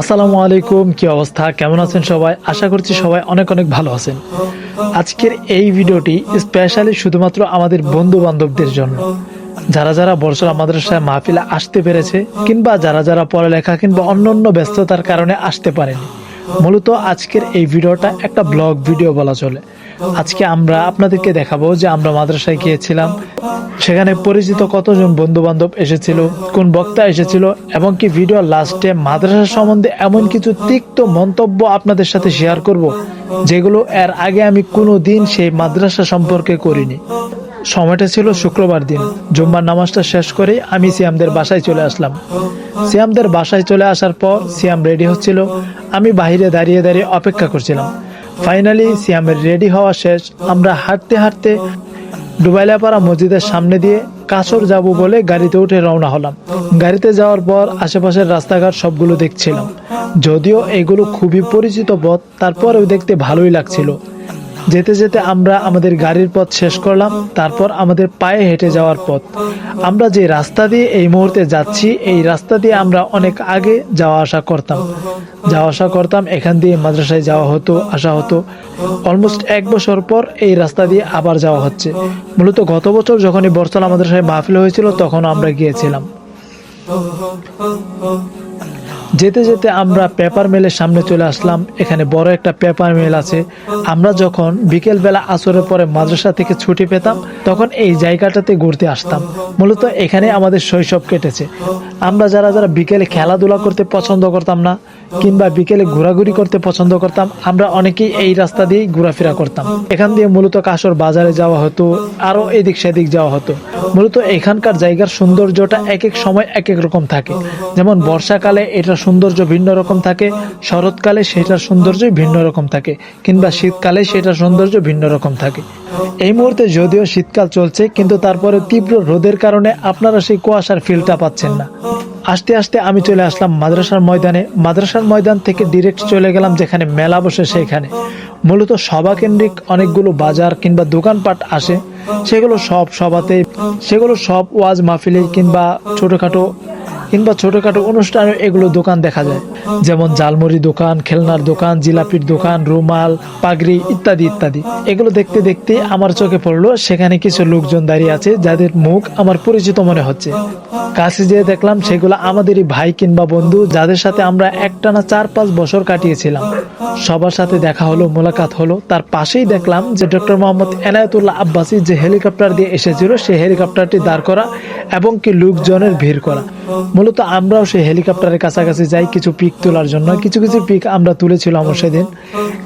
আসসালামু আলাইকুম, কি অবস্থা? কেমন আছেন সবাই? আশা করছি সবাই অনেক অনেক ভালো আছেন। আজকের এই ভিডিওটি স্পেশালি শুধুমাত্র আমাদের বন্ধু বান্ধবদের জন্য। যারা যারা বর্ষরা মাদ্রাসায় মাহফিলে আসতে পেরেছে কিংবা যারা যারা পড়ালেখা কিংবা অন্যান্য ব্যস্ততার কারণে আসতে পারেনি, মূলত আজকের এই ভিডিওটা একটা ব্লগ ভিডিও বলা চলে। আজকে আমরা আপনাদেরকে দেখাবো যে আমরা মাদ্রাসায় গিয়েছিলাম। সেখানে পরিচিত কতজন বন্ধু বান্ধব এসেছিল, কোন বক্তা এসেছিল, এবং কি ভিডিও লাস্টে মাদ্রাসা সম্বন্ধে এমন কিছু তিক্ত মন্তব্য আপনাদের সাথে শেয়ার করব, যেগুলো এর আগে আমি কোনো দিন সেই মাদ্রাসা সম্পর্কে করিনি। সময়টা ছিল শুক্রবার দিন। জুম্মার নামাজটা শেষ করে আমি সিয়ামদের বাসায় চলে আসলাম। সিয়ামদের বাসায় চলে আসার পর সিয়াম রেডি হচ্ছিল। আমি বাইরে দাঁড়িয়ে দাঁড়িয়ে অপেক্ষা করছিলাম। ফাইনালি সিয়ামের রেডি হওয়া শেষ। আমরা হাঁটতে হাঁটতে ডুবাইলাপাড়া মসজিদের সামনে দিয়ে কাছর যাব বলে গাড়িতে উঠে রওনা হলাম। গাড়িতে যাওয়ার পর আশেপাশের রাস্তাঘাট সবগুলো দেখছিলাম। যদিও এগুলো খুবই পরিচিত পথ তারপরেও দেখতে ভালোই লাগছিল। যেতে যেতে আমরা আমাদের গাড়ির পথ শেষ করলাম, তারপর আমাদের পায়ে হেঁটে যাওয়ার পথ। আমরা যে রাস্তা দিয়ে এই মুহূর্তে যাচ্ছি, এই রাস্তা দিয়ে আমরা অনেক আগে যাওয়া আসা করতাম। যাওয়া আসা করতাম, এখান দিয়ে মাদ্রাসায় যাওয়া হতো, আসা হতো। অলমোস্ট এক বছর পর এই রাস্তা দিয়ে আবার যাওয়া হচ্ছে। মূলত গত বছর যখন এই বরতলা মাদ্রাসায় মাহফিল হয়েছিল তখন আমরা গিয়েছিলাম। যেতে যেতে আমরা পেপার মেলের সামনে চলে আসলাম। এখানে বড় একটা পেপার মিল আছে। আমরা যখন বিকেলবেলা আসরের পরে মাদ্রাসা থেকে ছুটি পেতাম, তখন এই জায়গাটাতে ঘুরতে আসতাম। মূলত এখানে আমাদের শৈশব কেটেছে। আমরা যারা যারা বিকেলে খেলাধুলা করতে পছন্দ করতাম না কিংবা বিকেলে ঘোরাঘুরি করতে পছন্দ করতাম, আমরা অনেকেই এই রাস্তা দিয়েই ঘোরাফেরা করতাম। এখান দিয়ে মূলত কাশর বাজারে যাওয়া হতো, আরও এদিক সেদিক যাওয়া হতো। মূলত এখানকার জায়গার সৌন্দর্যটা এক এক সময় এক এক রকম থাকে। যেমন বর্ষাকালে এটার সৌন্দর্য ভিন্ন রকম থাকে, শরৎকালে সেটার সৌন্দর্য ভিন্ন রকম থাকে, কিংবা শীতকালে সেটার সৌন্দর্য ভিন্ন রকম থাকে। এই মুহূর্তে যদিও শীতকাল চলছে, কিন্তু তারপরে তীব্র রোদের কারণে আপনারা সেই কুয়াশার ফিলটা পাচ্ছেন না। আস্তে আস্তে আমি চলে আসলাম মাদ্রাসার ময়দানে। মাদ্রাসার ময়দান থেকে ডিরেক্ট চলে গেলাম যেখানে মেলা বসে সেখানে মূলত সভা কেন্দ্রিক অনেকগুলো বাজার কিংবা দোকানপাট আসে। সেগুলো সব সভাতে সেগুলো সব ওয়াজ মাহফিলে কিংবা ছোটোখাটো কিংবা ছোটোখাটো অনুষ্ঠানে এগুলো দোকান দেখা যায়। যেমন জালমুড়ি দোকান, খেলনার দোকান, জিলাপির দোকান, রুমাল, পাগড়ি ইত্যাদি ইত্যাদি। এগুলো দেখতে দেখতে আমার চোখে পড়ল, সেখানে কিছু লোকজন দাঁড়িয়ে আছে যাদের মুখ আমার পরিচিত মনে হচ্ছে। কাছে যেয়ে দেখলাম সেগুলো আমাদেরই ভাই কিংবা বন্ধু, যাদের সাথে আমরা একটানা চার পাঁচ বছর কাটিয়েছিলাম। সবার সাথে দেখা হলো, মোলাকাত হলো। তার পাশেই দেখলাম যে ডক্টর মোহাম্মদ এনায়তুল্লাহ আব্বাসি যে হেলিকপ্টার দিয়ে এসেছিল, সেই হেলিকপ্টারটি দাঁড় করা এবং কি লোকজনের ভিড় করা। মূলত আমরাও সেই হেলিকপ্টারের কাছাকাছি যাই, কিছু পিক তোলার জন্য। কিছু কিছু পিক আমরা তুলেছিলাম সেদিন।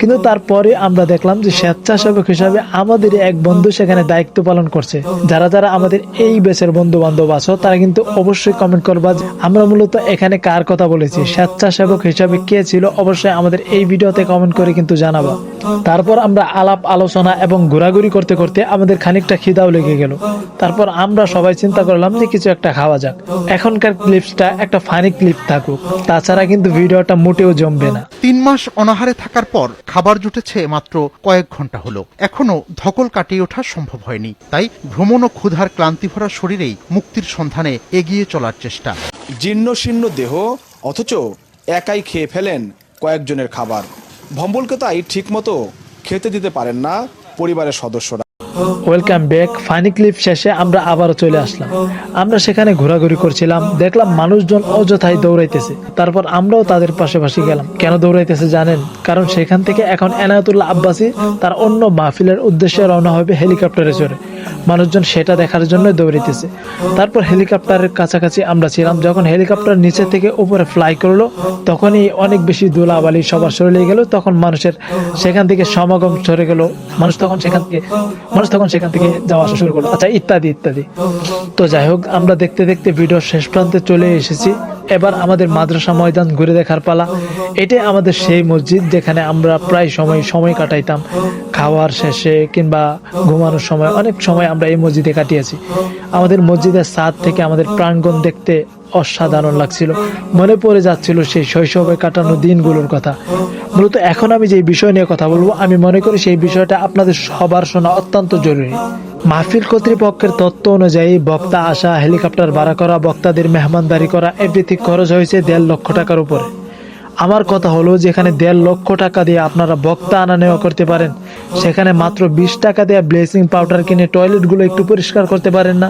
কিন্তু তারপরে আমরা দেখলাম যে স্বেচ্ছাসেবক হিসাবে আমাদের এক বন্ধু সেখানে দায়িত্ব পালন করছে। যারা যারা আমাদের এই বেসের বন্ধু বান্ধব আছো, তারা কিন্তু অবশ্যই কমেন্ট করবা যে আমরা মূলত এখানে কার কথা বলেছি? স্বেচ্ছাসেবক হিসাবে কে ছিল? অবশ্যই আমাদের এই ভিডিওতে কমেন্ট করে কিন্তু জানাবা। তারপর আমরা আলাপ, আলোচনা এবং ঘোরাঘুরি করতে করতে আমাদের খানিকটা খিদাও লেগে গেল। তারপর আমরা সবাই চিন্তা করলাম যে কিছু একটা খাওয়া যাক। এখনকার ক্লিপসটা একটা ফানি ক্লিপ থাকুক। তাছাড়া কিন্তু ভিডিওটা মোটেও জমবে না। তিন মাস অনাহারে থাকার পর খাবার জুটেছে মাত্র কয়েক ঘণ্টা হলো। এখনও ধকল কাটিয়ে ওঠা সম্ভব হয়নি। তাই ভ্রমণ ও ক্ষুধার ক্লান্তি ভরা শরীরেই মুক্তির সন্ধানে এগিয়ে চলার চেষ্টা। জীর্ণ শীর্ণ দেহ, অথচ একাই খেয়ে ফেলেন কয়েকজনের খাবার। ভম্বলকে তাই ঠিকমতো খেতে দিতে পারেন না পরিবারের সদস্যরা। ওয়েলকাম ব্যাক ফানি ক্লিপ শেষে আমরা আবারও চলে আসলাম। আমরা সেখানে ঘোরাঘুরি করছিলাম। দেখলাম মানুষজন অযথাই দৌড়াইতেছে। তারপর আমরাও তাদের পাশাপাশি গেলাম। কেন দৌড়াইতেছে জানেন? কারণ সেখান থেকে এখন এনায়তুল্লাহ আব্বাসী তার অন্য মাহফিলের উদ্দেশ্যে রওনা হবে হেলিকপ্টারে চড়ে। মানুষজন সেটা দেখার জন্য দৌড়াইতেছে। তারপর হেলিকপ্টারের কাছাকাছি আমরা ছিলাম। যখন হেলিকপ্টার নিচে থেকে উপরে ফ্লাই করল, তখনই অনেক বেশি ধুলাবালি সবার শরীরে গেল। তখন মানুষের সেখান থেকে সমাগম সরে গেল। মানুষ তখন সেখান থেকে, মানুষ তখন সেখান থেকে যাওয়া আসা শুরু করল। আচ্ছা ইত্যাদি ইত্যাদি। তো যাই হোক, আমরা দেখতে দেখতে ভিডিও শেষ প্রান্তে চলে এসেছি। এবার আমাদের মাদ্রাসা ময়দান ঘুরে দেখার পালা। এটাই আমাদের সেই মসজিদ যেখানে আমরা প্রায় সময় সময় কাটাইতাম। খাওয়ার শেষে কিংবা ঘুমানোর সময় অনেক সময় আমরা এই মসজিদে কাটিয়েছি। আমাদের মসজিদের ছাদ থেকে আমাদের প্রাঙ্গণ দেখতে অসাধারণ লাগছিল। মনে পড়ে যাচ্ছিল সেই শৈশবে কাটানো দিনগুলোর কথা। মূলত এখন আমি যে বিষয় নিয়ে কথা বলব, আমি মনে করি সেই বিষয়টা আপনাদের সবার শোনা অত্যন্ত জরুরি। মাহফিল কর্তৃপক্ষের তথ্য অনুযায়ী, বক্তা আসা, হেলিকপ্টার ভাড়া করা, বক্তাদের মেহমানদারি করা এভরিথিং খরচ হয়েছে দেড় লক্ষ টাকার উপরে। আমার কথা হলো যেখানে দেড় লক্ষ টাকা দিয়ে আপনারা বক্তা আনা নেওয়া করতে পারেন, সেখানে মাত্র বিশ টাকা দিয়ে ব্লিচিং পাউডার কিনে টয়লেটগুলো একটু পরিষ্কার করতে পারেন না।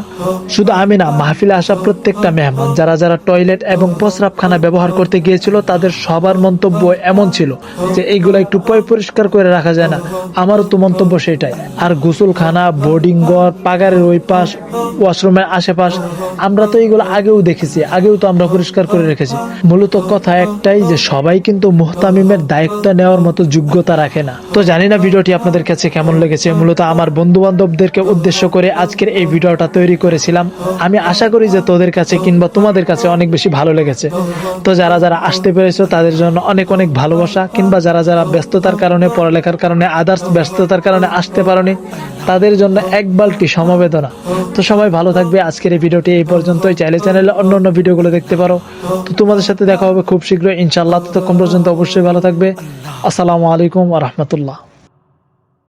শুধু আমি না, মাহফিলে আসা প্রত্যেকটা মেহমান, যারা যারা টয়লেট এবং প্রস্রাবখানা ব্যবহার করতে গিয়েছিল, তাদের সবার মন্তব্য এমন ছিল যে এইগুলো একটু পরিষ্কার করে রাখা যায় না। আমারও তো মন্তব্য সেটাই। আর গোসলখানা, বোর্ডিং ঘর, পাগারের ওই পাশ, ওয়াশরুমের আশেপাশ, আমরা তো এইগুলো আগেও দেখেছি, আগেও তো আমরা পরিষ্কার করে রেখেছি। মূলত কথা একটাই যে সবাই কিন্তু মুহতামিমের দায়িত্ব নেওয়ার মতো যোগ্যতা রাখে না। তো জানি না ভিডিওটি আপনাদের কাছে কেমন লেগেছে। মূলত আমার বন্ধু বান্ধবদেরকে উদ্দেশ্য করে আজকের এই ভিডিওটা তৈরি করেছিলাম। আমি আশা করি যে তোদের কাছে কিংবা তোমাদের কাছে অনেক বেশি ভালো লেগেছে। তো যারা যারা আসতে পেরেছ, তাদের জন্য অনেক অনেক ভালোবাসা। কিংবা যারা যারা ব্যস্ততার কারণে, পড়ালেখার কারণে আদার্স ব্যস্ততার কারণে আসতে পারোনি, তাদের জন্য এক বালটি সমবেদনা। তো সবাই ভালো থাকবে। আজকের এই ভিডিওটি এই পর্যন্তই। চাইলে চ্যানেলে অন্য অন্য ভিডিওগুলো দেখতে পারো। তো তোমাদের সাথে দেখা হবে খুব শীঘ্রই ইনশাল্লাহ ততক্ষণ পর্যন্ত অবশ্যই ভালো থাকবে। আসসালামু আলাইকুম রহমতুল্লাহ।